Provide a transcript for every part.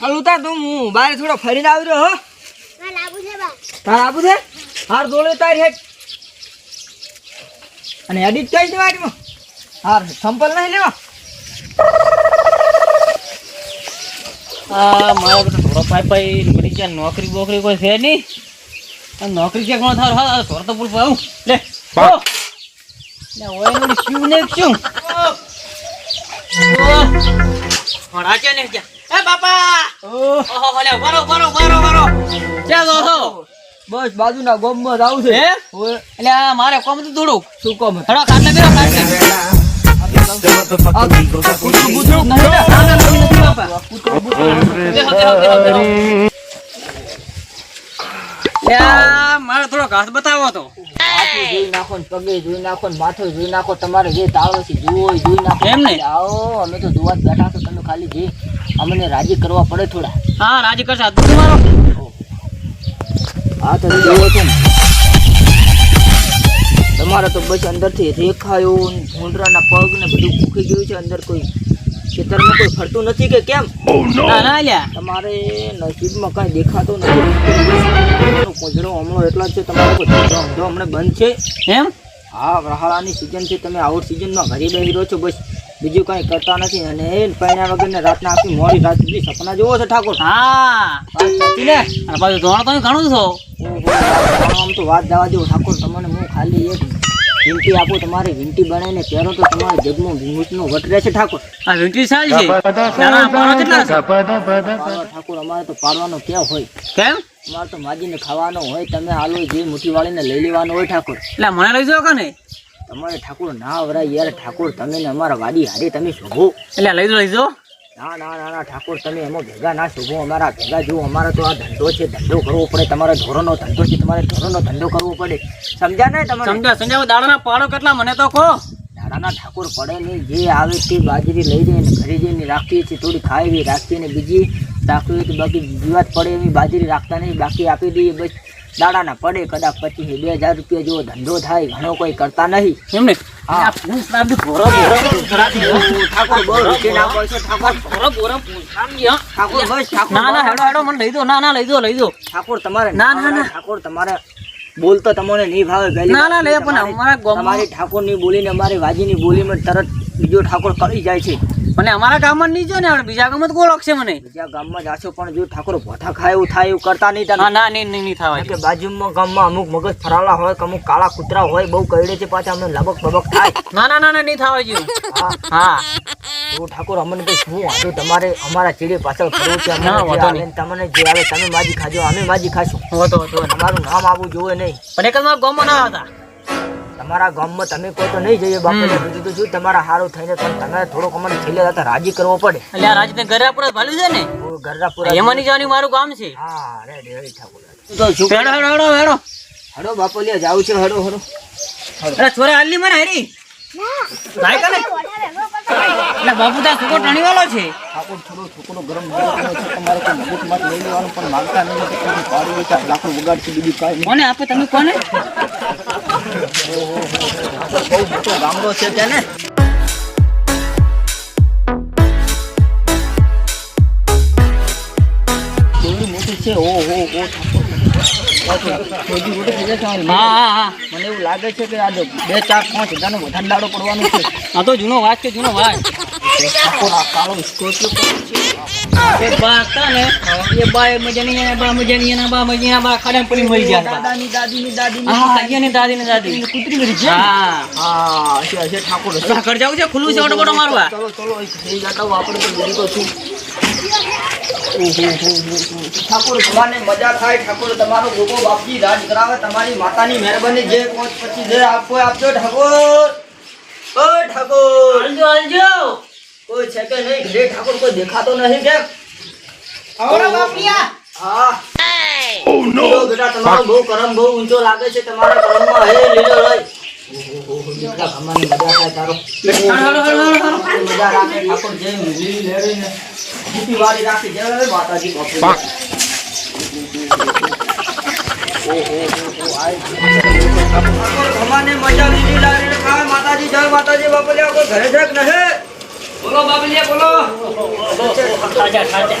હાલું તા તું હું બારે થોડો ફરીને આવી રહ્યો હો. તાર આબુ છે? હાર દોડે તારી હેઠ. અને એડિટ કઈ દેવાડીમાં હાર સંપલ નહીં લેવા. આ મારા બધા થોડો પાઈ પાઈ મરી ગયા નોકરી બોકરી કોઈ છે નહીં. નોકરી છે કોણ? થાર હા ધોળ તો પૂલ પાઉં લે ઓય મને શું ને શું? છે ને ક્યાં એ બાપા! ઓહો લે વરો વરો વરો વરો. ક્યાં જો છો? બસ બાજુના ગોમમાં આવું છે. હે? એટલે મારે કોમ તો થોડું શું કોમ? હડો ખાટલે બેરો ખાટલે. આ કૂતરું બૂતરું નહીં ને? ના ના નથી નથી બાપા કૂતરું બૂતરું બેહો બેહો બેહો બેહો લે આ મારે થોડો ઘાસ બતાવો તો. જોઈ નાખો ને પગે જોઈ નાખો ને માથે જોઈ નાખો તમારે જે તાળો છે જોવો જોઈ નાખો. એમ ને? આવો અમે તો જોવા જ બેઠા છો તમે ખાલી જે અમને રાજી કરવા પડે થોડા. હા રાજી કરશે. તમારો આ તો જોવો છો ને. તમારે તો બસ અંદરથી રેખાયો ભૂંડરાના પગ ને બધું ભૂખી ગયું છે અંદર કોઈ ખેતરમાં કોઈ ફરતું નથી કે કેમ? ના ના લ્યા. તમારે નસીબમાં કાંઈ દેખાતું નથી. કોજડો હમણાં એટલા છે તમારે કોઈ ધંધો હમણાં બંધ છે? એમ? હા રહાળાની સિઝન છે તમે આઉટ સિઝનમાં ઘરે બેસી રહ્યો છો બસ. બીજું કાંઈ કરતા નથી. અને એ પૈણા વગરને રાતના આખી મોડી રાત સુધી સપના જોવો છો ઠાકોર? હા. ને? અને પાછું ધોણ ઘણું છો. આમ તો વાત જવા દો ઠાકોર તમને હું ખાલી એક વિનંતી આપો તમારી વિનંતી બનાવીને પહેરો તો તમારા જગમાં ભૂંગળનો વટ રહેશે ઠાકોર. આ વિનંતી સારી છે? ઠાકોર અમારે તો પાડવાનો કે હોય? કેમ? અમારે તો માજીને ખાવાનો હોય તમે આલો જે મુઠ્ઠી વાળીને લઈ લેવાનો હોય ઠાકોર. એટલે મને લઈ જાઓ કે તમારે ઠાકોર ના વરાય યાર ઠાકોર તમે ને અમારા વાડી હારે તમે શોભો. એટલે લઈ જાઓ લઈ જાઓ. ના ના ના ના ઠાકોર તમે એમાં ભેગા ના શોભો. અમારા ભેગા જુઓ અમારો તો આ ધંધો છે ધંધો કરવો પડે. તમારે ધોરણનો ધંધો છે તમારે ધોરણનો ધંધો કરવો પડે. સમજ્યા ને તમારે? સમજા સમજાવો દાડાના પાડો કેટલા મને તો કહો. દાડાના ઠાકોર પડે નહીં. જે આવે તે બાજરી લઈ જઈને ઘરે જઈને રાખીએ છીએ. થોડી ખાઈ રાખીએ ને બીજી રાખવી તો બાકી જીવાત પડે એવી બાજરી રાખતા નહીં. બાકી આપી દઈએ બસ. દાડાના પડે કદાચ પચીસ બે હજાર રૂપિયા જેવો ધંધો થાય. ઘણો કોઈ કરતા નહીં. એમને ના. ઠાકોર ના ઠાકોર. ઠાકોર ઠાકોર ના ના ના ના ઠાકોર ના, ના, ના. ઠાકોર બોલતો તમને નહીં ભાવે ના, ના, લે, પણ અમારા ગામમાં- તમારી ઠાકોરની બોલીને અમારી વાજીની બોલીમાં તરત બીજો ઠાકોર કરી જાય છે. મને અમારા ગામમાં નહીં જો ને આપણે. બીજા ગામમાં તો કોઈ ઓળખશે મને. બીજા ગામમાં જાશો પણ જો ઠાકોર ભોથા ખાય એવું થાય એવું કરતા નહીં ના ના નહીં નહીં કારણ કે બાજુમાં ગામમાં અમુક મગજ ફરાળા હોય કે અમુક કાળા કૂતરા હોય બહુ કરડે છે પાછા અમને લબક બબક થાય. ના ના ના ના નહીં થવા જેવું હા. તો ઠાકોર અમને તો શું વાંધો? તમારે અમારા ચીડી પાછળ ફરવું છે ના, વાંધો તમને જે આવે તમે માજી ખાજો અમે માજી ખાશું. હતો હતો તમારું નામ આવવું જોઈએ નહીં. પણ એક ગામમાં ના હતા તમારા ગામમાં તમે કહો તો નહીં જઈએ બાપુ. બીજું તો શું તમારા સારું થઈને પણ તમે થોડોક અમને છેલ્લે જતા રાજી કરવો પડે. એટલે આ રાજને ઘરે આપણે ભાલ્યું છે ને? ગરરાપુરા એમાં નહીં જવાની મારું ગામ છે. હા રેડી રેડી ઠાકોર. હેડો હેડો હેડો હેડો. હડો બાપુ લે જાવ છે હડો હડો. અરે છોરા હાલની મને હેરી. ભાઈ કને એટલે બાપુ તા છોકરો ટણી વાળો છે. ઠાકોર થોડો છોકરો ગરમ ગરમ છે. તમારે કોઈ મગજ મત લઈ લેવાનું પણ માંગતા નહીં તો તમે પાડી દેતા લાકડું બગાડશે બીજું કાંઈ કોને આપે? તમે કોને? બહુ મોટો ગામડો છે? ત્યાં ને મોટી છે ઓ હો ઓ ઠાકોર થોડી મોટી થઈ જશે અમારી હા મને એવું લાગે છે કે આ બે ચાર પાંચ હજારનો વધારે દાડો પડવાનો છે આ તો જૂનો વાત છે જૂનો વાત કાળો સ્કોર્પિયો એ બા ને એ બા એ મજાની એના બા મજાની એના બા મજાની એના બા ખાડા પડી મરી ગયા દાદાની દાદીની દાદીની. હા એની દાદી. દાદી કૂતરી મરી છે હા. હા હશે હશે ઠાકોર ઘર જવું છે? ખુલ્લું છે ઓટો બોટો મારવા? ચલો ચલો થઈ જતા આપણે તો બીજું તો હો. ઠાકોર તમારે મજા થાય ઠાકોર તમારો ગોગો બાપજી રાજ કરાવે તમારી માતાની મહેરબાની જે પાંચ પચીસ હજાર આપો આપજો ઠાકોર. ઓ ઠાકોર. હાલજો હાલજો. કોઈ છે કે નહીં? ઘરે ઠાકોર કોઈ દેખાતો નહીં કે આવડો બાપિયા હા. ઓ નો બેટા તમારો બહુ કરમ બહુ ઊંચો લાગે છે તમારા કરમમાં હે લીલો રય માતાજી જય માતાજી બાપલિયા કોઈ ઘરે કે નહીં બોલો બાપલિયા બોલો. સાજા સાજા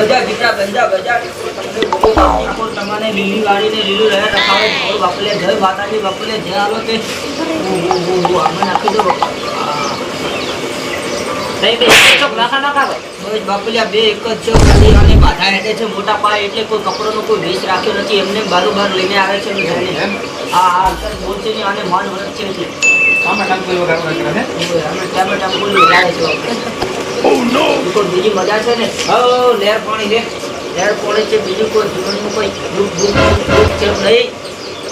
ગજા ગીતા ગંજા બધા તમને તમારે લીલી વાળીને લીલું રહે રખાવે બાપલે જય માતાજી બાપલે જય આલો તે આમાં નાખી દો બે એક બાપલિયા બે જ છે અને આને બાધા હેઠે છે મોટા પાય એટલે કોઈ કપડોનો કોઈ વેચ રાખ્યો નથી. એમને બારું બાર લઈને આવે છે. હા હા બોલ છે અને માન છે? એટલે અમે ટામેટા ફૂલ લગાડે છે. બીજું તો બીજી મજા છે ને. ઓ લહેર પાણી છે લહેર પાણી છે બીજું કોઈ જીવનનું કોઈ દુઃખ દુઃખ દુઃખ છે નહીં.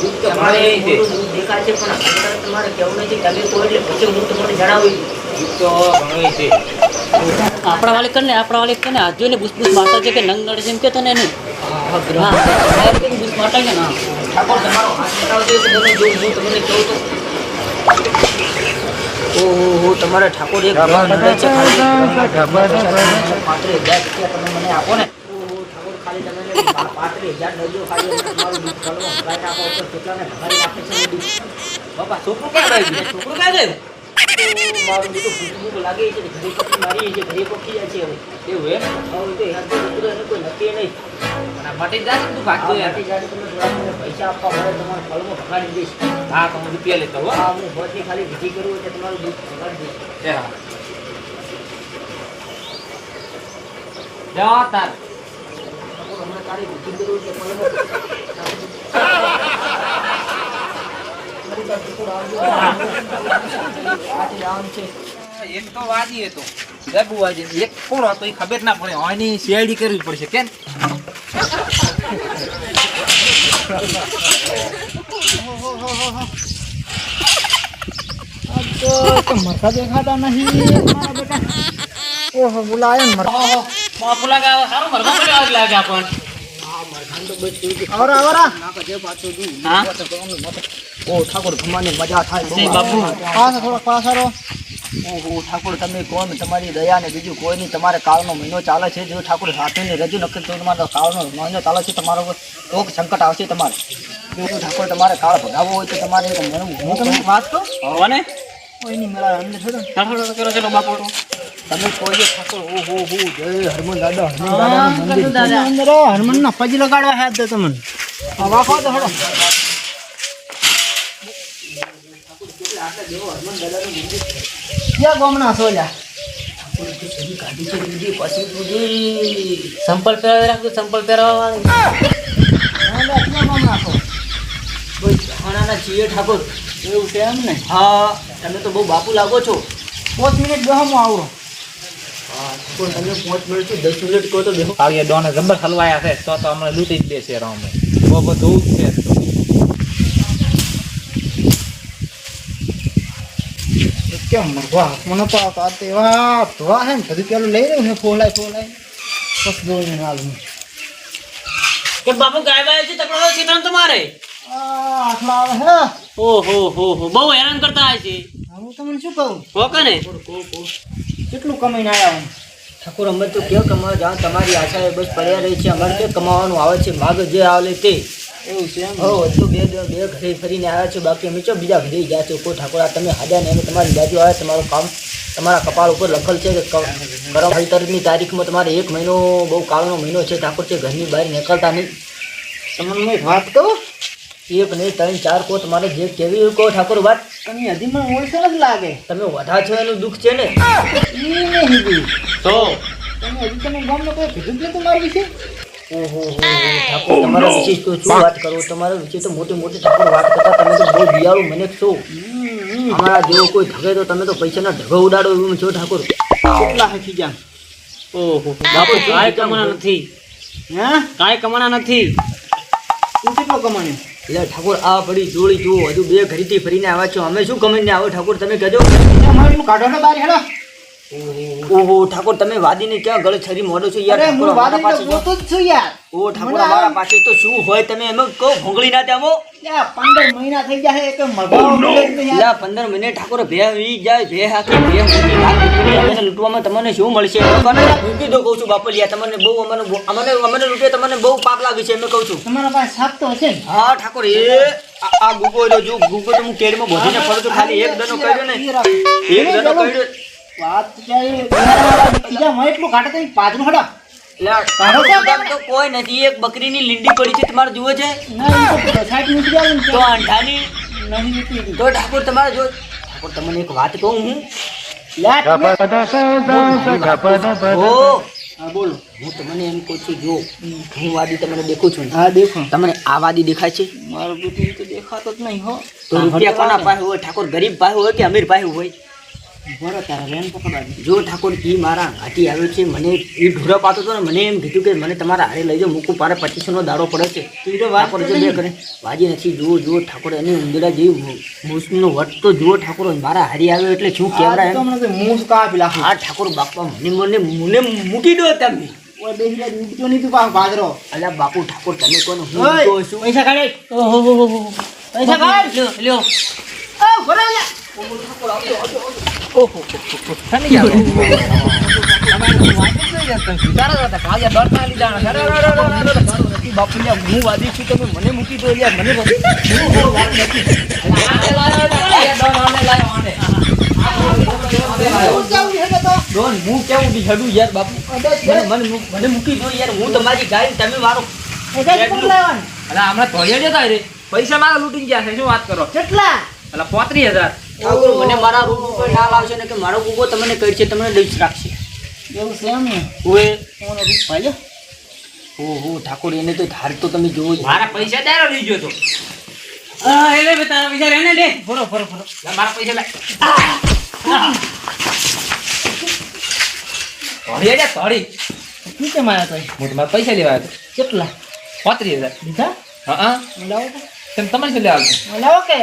દુઃખ તો તમારે દુઃખ દેખાય છે પણ અત્યારે તમારે કેવું નથી તમે કોઈ એટલે પછી હું તમને જણાવી. તો ઘણું છે. આપણા વાળી કરીને આપણા વાળી કરીને હાથ જોઈને બુસબુસ માતા છે કે નંગ નડે છે એમ કે ને નહીં બુસ મારતા છે ને. ઠાકોર તમારો હાથ બતાવજો તો તમે જો હું તમને કહું તો. ઓહો તમારે ઠાકોર એક છે ખાલી. હજાર રૂપિયા તમે મને આપો ને. છોકરું ક્યાં ગયું? છોકરું ક્યાં ગયું? મારું બધું ભૂખ લાગે છે ઘરે પક્ષી મારી છે તો નહીં માટે જાય તું તમે પૈસા આપવા મળે તમારા ફળમાં ભગાડી દઈશ હા તો રૂપિયા લેતો હો. હા હું બસની ખાલી વિધિ કરું એટલે તમારું દુઃખ ભગાડી દઈશ હા તાર હમણાં ફળમાં મારી પાસે ટુકડો આવજો. આજે જવાનું છે એક તો વાજી હતો વાજી એક કોણ હતો એ ખબર ના પડે આની સીઆઈડી કરવી પડશે કેમ મરસા દેખાતા નહીં ઓહો બોલાયો ને મરસા બાપુ લાગે હવે સારું મરઘા પડ્યો લાગે આપણ આવરા આવરા. પાછો. હા? ઓ ઠાકોર ખમાને મજા થાય બહુ. નહીં બાપુ. પાછો થોડો પાછળ ઓહો ઠાકોર તમે કોણ તમારી દયા ને બીજું કોઈ નહીં. તમારે કાળનો મહિનો ચાલે છે. જો ઠાકોર હાથીને રજૂ નક્કી તો તમારો કાળનો મહિનો ચાલે છે તમારો રોગ સંકટ આવશે તમારે. જો ઠાકોર તમારે કાળ ભગાવવો હોય તો તમારે હું તમને વાત કહું? હવે ને. કોઈની મેળા અંદર છોડો ચલો બાપુ તમે કોઈ ઠાકોર ઓહો હો જય હરમન દાદા હરમન. અંદર હનુમાન ના પજ લગાડવા હાથ દે તમને. હા વાખો તો હડો ક્યાં ગામના. સંપલ પહેરાવી રાખજો સંપલ પહેરાવા વાળી. હા, છીએ ઠાકોર. એવું છે એમ ને? હા તમે તો બહુ બાપુ લાગો છો. પાંચ મિનિટ બેહમાં આવો હા ઠાકોર તમે પાંચ મિનિટથી દસ મિનિટ કહો તો બેહો કાળીએ ડોને જબર હલવાયા છે તો તો હમણાં લૂંટી જ દેશે રામે. બહુ બધું છે. કેમ મરવા? મને તો આવતા. એવા ધોવા છે ને બધું પેલું લઈ રહ્યું છે ફોલાય ફોલાય. બસ દોઈને હાલ બાપુ બાય છે તકડો છે તમારે? આ આટલા આવે હે? ઓહો હો હો. બહુ હેરાન કરતા હોય છે. હું તમને શું કહું? ને કેટલું કમાઈને આવ્યા હું ઠાકોર અમે તો ક્યાં કમાવા જાણ તમારી આશાએ બસ પડ્યા રહી છે. અમારે ક્યાં કમાવાનું આવે છે? માગ જે આવે તે. એવું છે હો હજુ બે બે ઘરે ફરીને આવ્યા છો. બાકી અમે ચો બીજા ઘરે ગયા છો. કોઈ ઠાકોર તમે હાજર ને અમે તમારી બાજુ આવ્યા તમારું કામ તમારા કપાળ ઉપર લખેલ છે કે ગરમ હળતરની તારીખમાં તમારે એક મહિનો બહુ કાળનો મહિનો છે. ઠાકોર છે ઘરની બહાર નીકળતા નહીં. તમને વાત કહું? એક નહીં ત્રણ ચાર કોટ તમારે જે કેવી કહો ઠાકોર વાત. તમે હજી મને ઓળખે નથી લાગે. તમે વધા છો એનું દુઃખ છે ને? ઈ નહીં હજી. તો? તમે હજી તમે ગામમાં કોઈ કીધું જ વિશે? ઓહો ઠાકોર તમારા વિશે તો શું વાત કરો? તમારા વિશે તો મોટી મોટી ઠાકોર વાત કરતા તમે તો બહુ દિયાળુ મને છો. અમારા જેવો કોઈ ઠગે તો તમે તો પૈસાના ઢગો ઉડાડો એવું છો ઠાકોર. કેટલા હકી ખીજા ઓહો. બાપુ કાંઈ કમાણા નથી. હે? કાંઈ કમાણા નથી. તું કેટલો કમાણ્યો? એટલે ઠાકોર આ પડી જોડી જુઓ હજુ બે ઘડીથી ફરીને આવ્યા છો. અમે શું કમાઈને આવો ઠાકોર તમે કહેજો. કાઢો બારી હેડો. ઓહો ઠાકોર તમે વાદીને ક્યાં ગળે છરી મોડો છો યાર? ઠાકોર અમારા પાસે તો જોતો જ છું યાર. ઓ ઠાકોર અમારા પાસે તો શું હોય તમે એમ કહો ભોંગળી ના ત્યાં યા પંદર મહિના થઈ ગયા છે એક યાર. લા પંદર મિનિટ ઠાકોર ભે વી જાય ભે હાકી ભે અમને લૂંટવામાં તમને શું મળશે? મૂકી દો કહું છું બાપલિયા તમને બહુ અમને અમને અમને રૂપિયા તમને બહુ પાપ લાગે છે એમ કહું છું. તમારા પાસે સાપ તો હશે હા ઠાકોર એ આ ગુગો જો જો ગુગો તો હું કેરીમાં બોધીને ફરું છું ખાલી એક દનો કર્યો ને. એક દનો કર્યો. વાત ક્યાં એ બેહાડવાવાળા બીજા મને એટલું કાઢે તો હડા તો તો કોઈ નથી એક બકરીની લીંડી પડી છે તમારે જુઓ છે? તો તો અંઠાની તો ઠાકોર તમારે જો ઠાકોર તમને એક વાત કહું હા? બોલો હું. તમને એમ કહું છું જો હું વાદી તમને દેખું છું હા દેખો. તમને આ વાદી દેખાય છે? મારો તો દેખાતો જ નહીં હો. તો રૂપિયા કોના પાસે હોય? ઠાકોર ગરીબ પાસે હોય કે અમીર પાસે હોય? બરો તારા રેન પકડવા જો ઠાકોર ઈ મારા હાથી આવ્યો છે મને એ ઢોરા પાતો હતો ને મને એમ કીધું કે મને તમારા હારે લઈ જાઓ મૂકું પારે પચીસોનો દાડો પડે છે. તું વાત ઠાકોર બે કરે વાજી નથી જુઓ જુઓ ઠાકોર એની ઉંદરા જેવી મૂસનો વટ તો જુઓ ઠાકોર મારા હારી આવ્યો એટલે શું કેવરા એમ. મૂસ કા પેલા હા ઠાકોર બાપા મને મને મને મૂકી દો તમે. અલ્યા બાપુ ઠાકોર તમે કોણ? હું છું. પૈસા કાઢે. ઓહો હો હો હો પૈસા કાઢ. લ્યો લ્યો. આ ભરે લે ઠંડી જાવ તમારે તો વાંચે જ નહીં યાર. બાપુ. હું વાદી છું તમે મને મૂકી દો યાર. મને. હું કેવું હડું યાર બાપુ મને મને મૂકી દો યાર હું તમારી ગાય તમે મારો હમણાં પૈસા મારા લૂટી ગયા છે. શું વાત કરો? કેટલા? અલા પોત્રીસ હજાર. ઠાકોર મને મારા રૂપ ઉપર ના લાવશે ને કે મારો ગુગો તમને કહે છે તમને લઈ જ રાખશે. એવું છે એમ ને? ઓએ. તમારો રૂપ ભાઈ ઓહો ઠાકોર એને તો ધાર તો તમે જોવો મારા પૈસા તારો લઈ ગયો તો. હા એ લે તારા પૈસા રહેને દે. ફરો ફરો ફરો. મારા પૈસા લાય જા, તોડી. શું કેમ આવ્યા તો હું તમારા પૈસા લેવા આવ્યો કેટલા? પોત્રીસ હજાર. લીધા? હા હા. લાવો તેમ તમારે શું લેવા? લાવો કે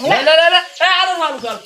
લે લે, લે, લે. એ, હાલો, હાલો, હાલો.